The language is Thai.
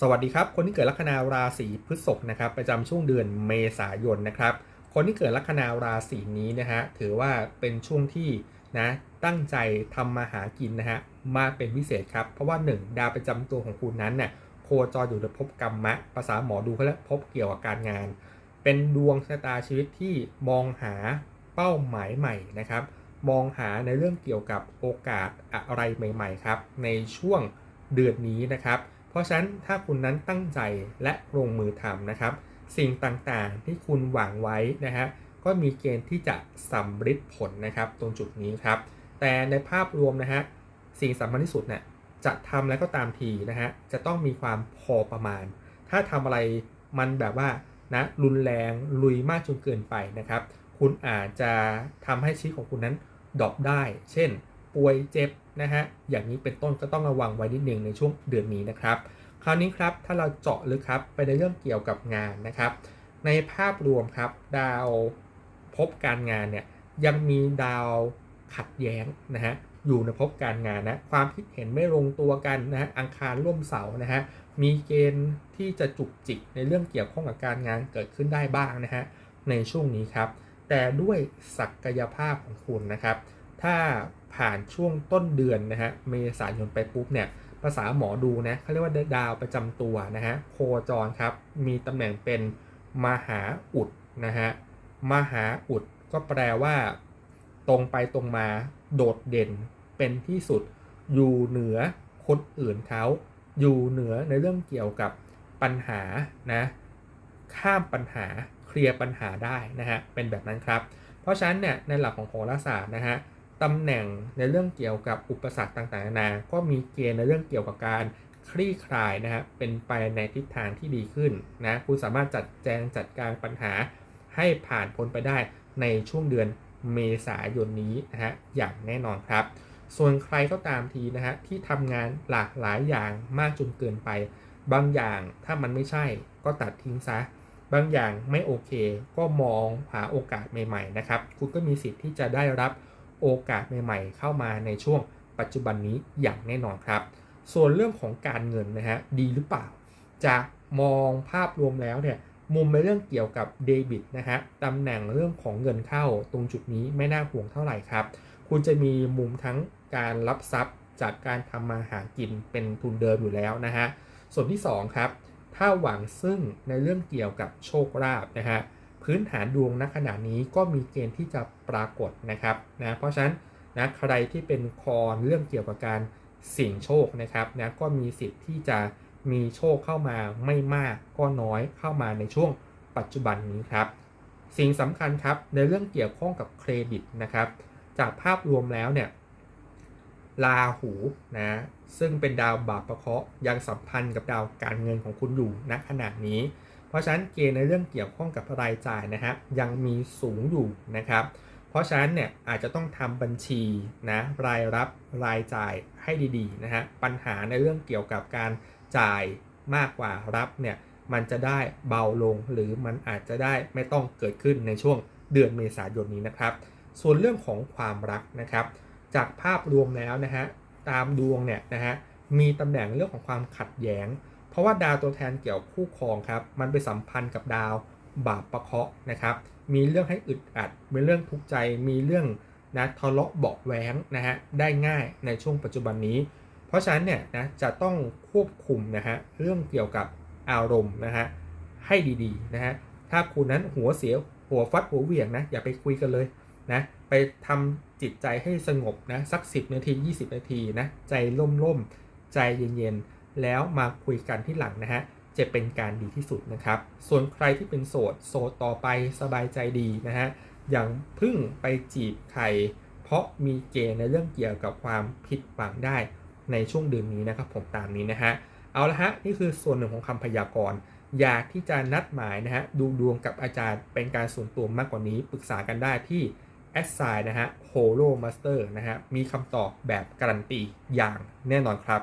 สวัสดีครับ คนที่เกิดลัคนาราศีพฤษภนะครับประจำช่วงเดือนเมษายนนะครับ คนที่เกิดลัคนาราศีนี้นะฮะถือว่าเป็นช่วงที่นะตั้งใจทำมาหากินนะฮะมาเป็นพิเศษครับ เพราะว่า 1 ดาวประจำตัวของคุณนั้นเนี่ยโคจรอยู่ในภพกรรมะ ภาษาหมอดูเขาเรียกภพเกี่ยวกับการงาน เป็นดวงชะตาชีวิตที่มองหาเป้าหมายใหม่นะครับ มองหาในเรื่องเกี่ยวกับโอกาสอะไรใหม่ ๆ ครับ ในช่วงเดือนนี้นะครับ ราะฉะนั้นถ้าคุณนั้นตั้งใจและลงมือทำนะครับ สิ่งต่างๆที่คุณหวังไว้นะฮะก็มีเกณฑ์ที่จะสำฤทธิ์ผลนะครับตรงจุดนี้ครับ แต่ในภาพรวมนะฮะสิ่งสำคัญที่สุดเนี่ยจะทำแล้วก็ตามทีนะฮะจะต้องมีความพอประมาณ ถ้าทำอะไรมันแบบว่านะรุนแรงลุยมากจนเกินไปนะครับ คุณอาจจะทำให้ชีวิตของคุณนั้นดรอปได้ เช่น ป่วยเจ็บ นะฮะอย่างนี้เป็นต้นก็ต้องระวังไว้นิดหนึ่งในช่วงเดือนนี้นะครับ คราวนี้ครับถ้าเราเจาะลึกครับไปในเรื่องเกี่ยวกับงานนะครับ ในภาพรวมครับดาวพบการงานเนี่ยยังมีดาวขัดแย้งนะฮะอยู่ในภพการงานนะความคิดเห็นไม่ลงตัวกันนะฮะอังคารร่วมเสาร์นะฮะมีเกณฑ์ที่จะจุกจิกในเรื่องเกี่ยวข้องกับการงานเกิดขึ้นได้บ้างนะฮะในช่วงนี้ครับ แต่ด้วยศักยภาพของคุณนะครับ ถ้า ผ่านช่วงต้นเดือนนะฮะเมษายนไปปุ๊บเนี่ยภาษาหมอดูนะเขาเรียกว่าดาวประจำตัวนะฮะโคจรครับมีตำแหน่งเป็นมหาอุดนะฮะมหาอุดก็แปลว่า ตรงไปตรงมาโดดเด่นเป็นที่สุด อยู่เหนือคนอื่นเขาอยู่เหนือในเรื่องเกี่ยวกับปัญหานะข้ามปัญหาเคลียร์ปัญหาได้นะฮะเป็นแบบนั้นครับ เพราะฉะนั้นเนี่ยในหลักของโหราศาสตร์นะฮะ ตำแหน่งในเรื่องเกี่ยวกับอุปสรรคต่างๆนานาก็มีเกณฑ์ในเรื่องเกี่ยวกับการคลี่คลายนะฮะเป็นไปในทิศทางที่ดีขึ้นนะคุณสามารถจัดแจงจัดการปัญหาให้ผ่านพ้นไปได้ในช่วงเดือนเมษายนนี้นะฮะอย่างแน่นอนครับ ส่วนใครก็ตามทีนะฮะที่ทำงานหลากหลายอย่างมากจนเกินไป บางอย่างถ้ามันไม่ใช่ก็ตัดทิ้งซะ บางอย่างไม่โอเค ก็มองหาโอกาสใหม่ๆนะครับ คุณก็มีสิทธิ์ที่จะได้รับ โอกาสใหม่ๆ เข้ามาในช่วงปัจจุบันนี้อย่างแน่นอนครับ ส่วนเรื่องของการเงินนะฮะดีหรือเปล่า จะมองภาพรวมแล้วเนี่ยมุมในเรื่องเกี่ยวกับเดบิตนะฮะตำแหน่งเรื่องของเงินเข้าตรงจุดนี้ไม่น่าห่วงเท่าไหร่ครับ คุณจะมีมุมทั้งการรับทรัพย์จากการทำมาหากินเป็นทุนเดิมอยู่แล้วนะฮะส่วนที่2ครับถ้าหวังซึ่งในเรื่องเกี่ยวกับโชคลาภนะฮะ พื้นฐานดวงณขณะนี้ก็มีเกณฑ์ที่จะปรากฏนะครับนะเพราะฉะนั้นนะใครที่เป็นคอนเรื่องเกี่ยวกับการเสี่ยงโชคนะครับนะก็มีสิทธิ์ที่จะมีโชคเข้ามาไม่มากก็น้อยเข้ามาในช่วงปัจจุบันนี้ครับสิ่งสำคัญครับในเรื่องเกี่ยวข้องกับเครดิตนะครับจากภาพรวมแล้วเนี่ยลาหูนะซึ่งเป็นดาวบาปประเคราะห์ยังสัมพันธ์กับดาวการเงินของคุณอยู่ณขณะนี้ เพราะฉะนั้นเกณฑ์ในเรื่องเกี่ยวข้องกับรายจ่ายนะฮะยังมีสูงอยู่นะครับ เพราะฉะนั้นเนี่ยอาจจะต้องทำบัญชีนะรายรับรายจ่ายให้ดีๆนะฮะปัญหาในเรื่องเกี่ยวกับการจ่ายมากกว่ารับเนี่ยมันจะได้เบาลงหรือมันอาจจะได้ไม่ต้องเกิดขึ้นในช่วงเดือนเมษายนนี้นะครับ ส่วนเรื่องของความรักนะครับ จากภาพรวมแล้วนะฮะตามดวงเนี่ยนะฮะมีตำแหน่งเรื่องของความขัดแย้ง ราะว่าดาวตัวแทนเกี่ยวคู่ครองครับ มันไปสัมพันธ์กับดาวบาปประเคาะนะครับ มีเรื่องให้อึดอัด มีเรื่องทุกข์ใจ มีเรื่องนะทะเลาะเบาะแว้งนะฮะ ได้ง่ายในช่วงปัจจุบันนี้ เพราะฉะนั้นเนี่ยนะ จะต้องควบคุมนะฮะ เรื่องเกี่ยวกับอารมณ์นะฮะ ให้ดีๆนะฮะ ถ้าคุณนั้นหัวเสียหัวฟัดหัวเหวี่ยงนะ อย่าไปคุยกันเลยนะ ไปทำจิตใจให้สงบนะ สัก 10 นาที 20 นาทีนะ ใจร่มๆ ใจเย็นๆ แล้วมาคุยกันที่หลังนะฮะจะเป็นการดีที่สุดนะครับ ส่วนใครที่เป็นโสด โสดต่อไปสบายใจดีนะฮะอย่างพึ่งไปจีบใคร เพราะมีเกณฑ์ในเรื่องเกี่ยวกับความผิดหวังได้ในช่วงเดือนนี้นะครับผมตามนี้นะฮะเอาละฮะนี่คือส่วนหนึ่งของคำพยากรณ์อยากที่จะนัดหมายนะฮะดูดวงกับอาจารย์เป็นการส่วนตัวมากกว่านี้ปรึกษากันได้ที่แอดไซน์นะฮะโฮโลมาสเตอร์นะฮะมีคำตอบแบบการันตีอย่างแน่นอนครับ